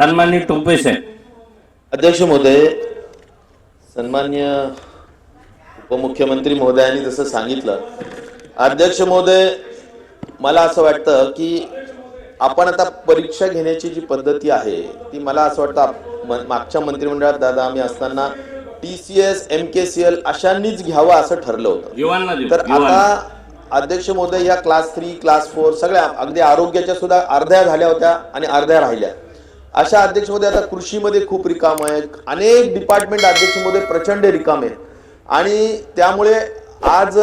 सन्माननीय टोपे साहेब. अध्यक्ष महोदय सन्मान्य उपमुख्यमंत्री महोदयांनी जसं सांगितलं अध्यक्ष महोदय मला असं वाटतं की आपण आता परीक्षा घेण्याची जी पद्धती आहे ती मला असं वाटतं मागच्या मंत्रिमंडळात दादा आम्ही असताना T C S M K C L अशांनीच घ्यावं असं ठरलं होतं. तर. आता अध्यक्ष महोदय या क्लास थ्री क्लास फोर सगळ्या अगदी आरोग्याच्या सुद्धा अर्ध्या झाल्या होत्या आणि अर्ध्या राहिल्या. अशा अध्यक्षमध्ये आता कृषीमध्ये खूप रिकाम आहे अनेक डिपार्टमेंट अध्यक्षमध्ये प्रचंड रिकाम आहेत. आणि त्यामुळे आज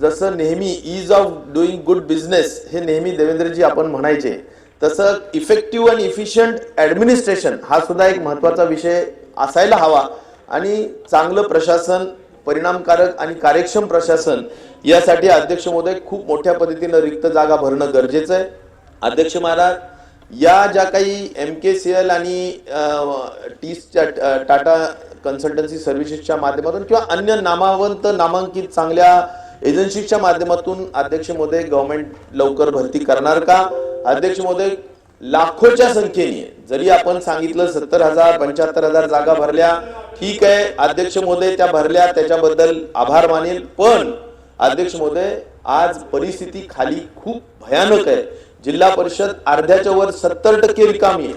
जसं नेहमी ease of doing good business हे नेहमी देवेंद्रजी आपण म्हणायचे तसं इफेक्टिव्ह आणि इफिशियंट ऍडमिनिस्ट्रेशन हा सुद्धा एक महत्त्वाचा विषय असायला हवा. आणि चांगलं प्रशासन परिणामकारक आणि कार्यक्षम प्रशासन यासाठी अध्यक्ष महोदय खूप मोठ्या पद्धतीनं रिक्त जागा भरणं गरजेचं आहे. अध्यक्ष महाराज या ज्या काही एम के सी एल आणि टीसच्या टाटा कन्सल्टन्सी सर्व्हिसेसच्या माध्यमातून किंवा अन्य नामावंत नामांकित चांगल्या एजन्सीच्या माध्यमातून अध्यक्ष महोदय गव्हर्नमेंट लवकर भरती करणार का? अध्यक्ष महोदय लाखोच्या संख्येने जरी आपण सांगितलं सत्तर हजार पंच्याहत्तर हजार जागा भरल्या ठीक आहे अध्यक्ष महोदय त्या भरल्या त्याच्याबद्दल आभार मानेल पण अध्यक्ष महोदय आज परिस्थिती खाली खूप भयानक आहे. जिल्हा परिषद अर्ध्याच्या वर सत्तर टक्के रिकामी आहे.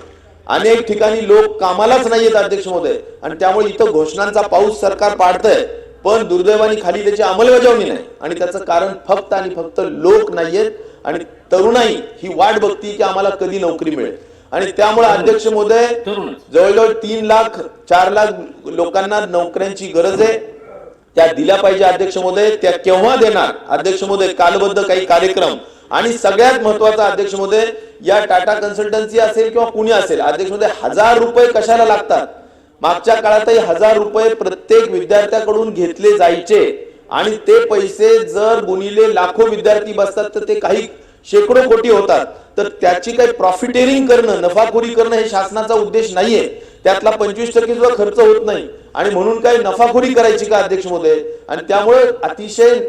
अनेक ठिकाणी लोक कामालाच नाहीयेत अध्यक्ष महोदय. आणि त्यामुळे इथं घोषणांचा पाऊस सरकार पाडतंय. पण दुर्दैवाने खाली त्याची अंमलबजावणी नाही. आणि त्याचं कारण फक्त आणि फक्त लोक नाहीयेत आणि तरुणाई ही वाट बघती की आम्हाला कधी नोकरी मिळेल. आणि त्यामुळे अध्यक्ष महोदय जवळजवळ तीन लाख चार लाख लोकांना नोकऱ्यांची गरज आहे. त्या दिल्या पाहिजे अध्यक्ष महोदय. त्या केव्हा देणार? अध्यक्ष महोदय कालबद्ध काही कार्यक्रम आणि सगळ्यात महत्त्वाचा अध्यक्ष महोदय या टाटा कन्सल्टन्सी असेल किंवा कुणी असेल अध्यक्ष महोदय हजार रुपये कशाला लागतात? मागच्या काळातही हजार रुपये प्रत्येक विद्यार्थ्याकडून घेतले जायचे. आणि ते पैसे जर गुणिले लाखो विद्यार्थी बसतात तर ते काही शेकडो कोटी होतात. तर त्याची काही प्रॉफिटेरिंग करणं नफाखोरी करणं हे शासनाचा उद्देश नाहीये. त्यातला पंचवीस टक्के सुद्धा खर्च होत नाही. आणि म्हणून काही नफाखोरी करायची का अध्यक्ष महोदय? आणि त्यामुळे अतिशय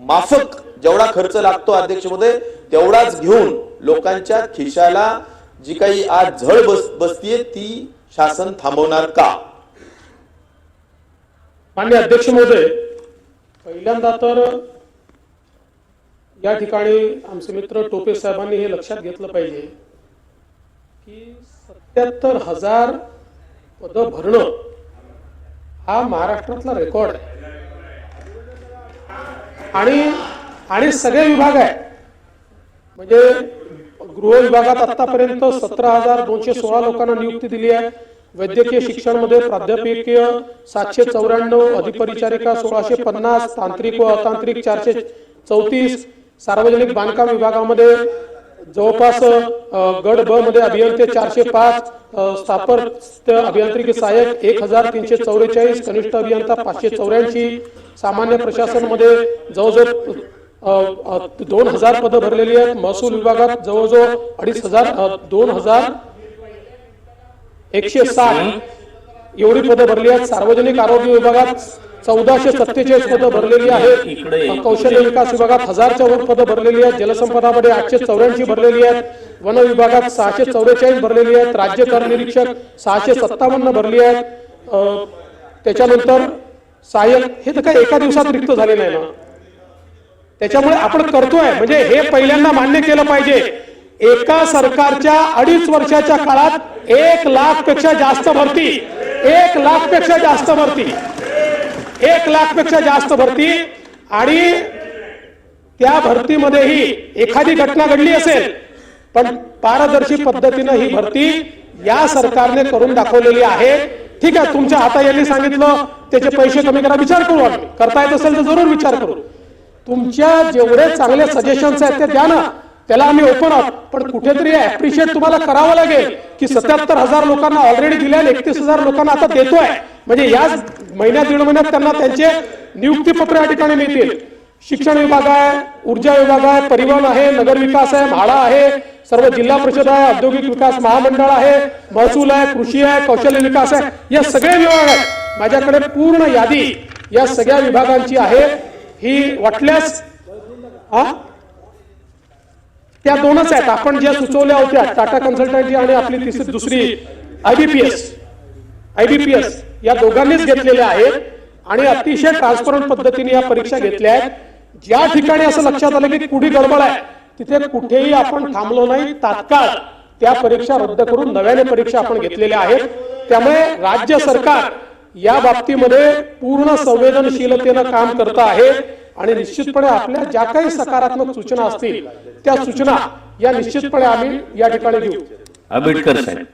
माफक जेवढा खर्च लागतो अध्यक्ष महोदय तेवढाच घेऊन लोकांच्या खिशाला जी काही आज झळ बस बसतीये ती शासन थांबवणार का? मान्य अध्यक्ष महोदय पहिल्यांदा तर या ठिकाणी आमचे मित्र टोपे साहेबांनी हे लक्षात घेतलं पाहिजे की सत्याहत्तर हजार पदं भरणं हा महाराष्ट्रातला रेकॉर्ड आहे. आणि आणि सगळे विभाग आहे. म्हणजे गृह विभागात आतापर्यंत सतरा हजार दोनशे सोळा लोकांना नियुक्ती दिली आहे. वैद्यकीय शिक्षणामध्ये प्राध्यापकीय सातशे चौऱ्याण्णव अधिपरिचारिका सोळाशे पन्नास तांत्रिक व अतांत्रिक चारशे चौतीस सार्वजनिक बांधकाम विभागामध्ये जवळपास गड ब मध्ये अभियंते चारशे पाच स्थापत्य अभियांत्रिकी सहाय्यक एक हजार तीनशे चौवेचाळीस कनिष्ठ अभियंता पाचशे चौऱ्याऐंशी सामान्य प्रशासनमध्ये जवळजवळ दोन हजार पदं भरलेली आहेत. महसूल विभागात जवळजवळ अडीच हजार दोन हजार एकशे साठ एवढी पदं भरली आहेत. सार्वजनिक आरोग्य विभागात चौदाशे सत्तेचाळीस पदं भरलेली आहेत. कौशल्य विकास विभागात हजारच्या वर पदं भरलेली आहेत. जलसंपदामध्ये आठशे चौऱ्याऐंशी भरलेली आहेत. वन विभागात सहाशे चौवेचाळीस भरलेली आहेत. राज्य कर निरीक्षक सहाशे सत्तावन्न भरली आहेत. त्याच्यानंतर सहाय्यक हे तर काही एका दिवसात रिक्त झाले नाही ना. त्याच्यामुळे आपण करतोय. म्हणजे हे पहिल्यांदा मान्य केलं पाहिजे. एका सरकारच्या अडीच वर्षाच्या काळात एक लाखपेक्षा जास्त भरती. एक लाखपेक्षा जास्त भरती. एक लाखपेक्षा जास्त भरती आणि त्या भरतीमध्येही एखादी घटना घडली असेल पण पारदर्शी पद्धतीनं ही भरती या सरकारने करून दाखवलेली आहे. ठीक आहे तुमच्या हाता यांनी सांगितलं त्याचे पैसे कमी करा विचार करू आम्ही करता येत असेल तर जरूर विचार करू. तुमच्या जेवढे चांगले सजेशन्स आहेत ते द्या ना. त्याला आम्ही ओपन आहोत पण कुठेतरी ऍप्रिशिएट तुम्हाला करावं लागेल की सत्याहत्तर हजार लोकांना ऑलरेडी दिल्या एकतीस हजार लोकांना आता देतोय. म्हणजे याच महिन्यात दीड महिन्यात त्यांना त्यांचे नियुक्तीपत्र या ठिकाणी मिळतील. शिक्षण विभाग आहे ऊर्जा विभाग आहे परिवहन आहे नगर विकास आहे म्हाडा आहे सर्व जिल्हा परिषद आहे औद्योगिक विकास महामंडळ आहे महसूल आहे कृषी आहे कौशल्य विकास आहे या सगळे विभाग आहेत. माझ्याकडे पूर्ण यादी या सगळ्या विभागांची आहे. ही वाटल्यास हा त्या दोनच आहेत. आपण ज्या सुचवल्या होत्या टाटा कन्सल्टंटी आणि आपली तिसरी दुसरी आयबीपीएस आयबीपीएस या दोघांनीच घेतलेल्या आहेत आणि अतिशय ट्रान्सपरंट पद्धतीने या परीक्षा घेतल्या आहेत. ज्या ठिकाणी असं लक्षात आलं की कुठे गडबड आहे तिथे कुठेही आपण थांबलो नाही तात्काळ त्या परीक्षा रद्द करून नव्याने परीक्षा आपण घेतलेल्या आहेत. त्यामुळे राज्य सरकार या बाबतीमध्ये पूर्ण संवेदनशीलतेनं काम करत आहे आणि निश्चितपणे आपल्या ज्या काही सकारात्मक सूचना असतील त्या सूचना या निश्चितपणे आम्ही या ठिकाणी घेऊ. आंबेडकर साहेब.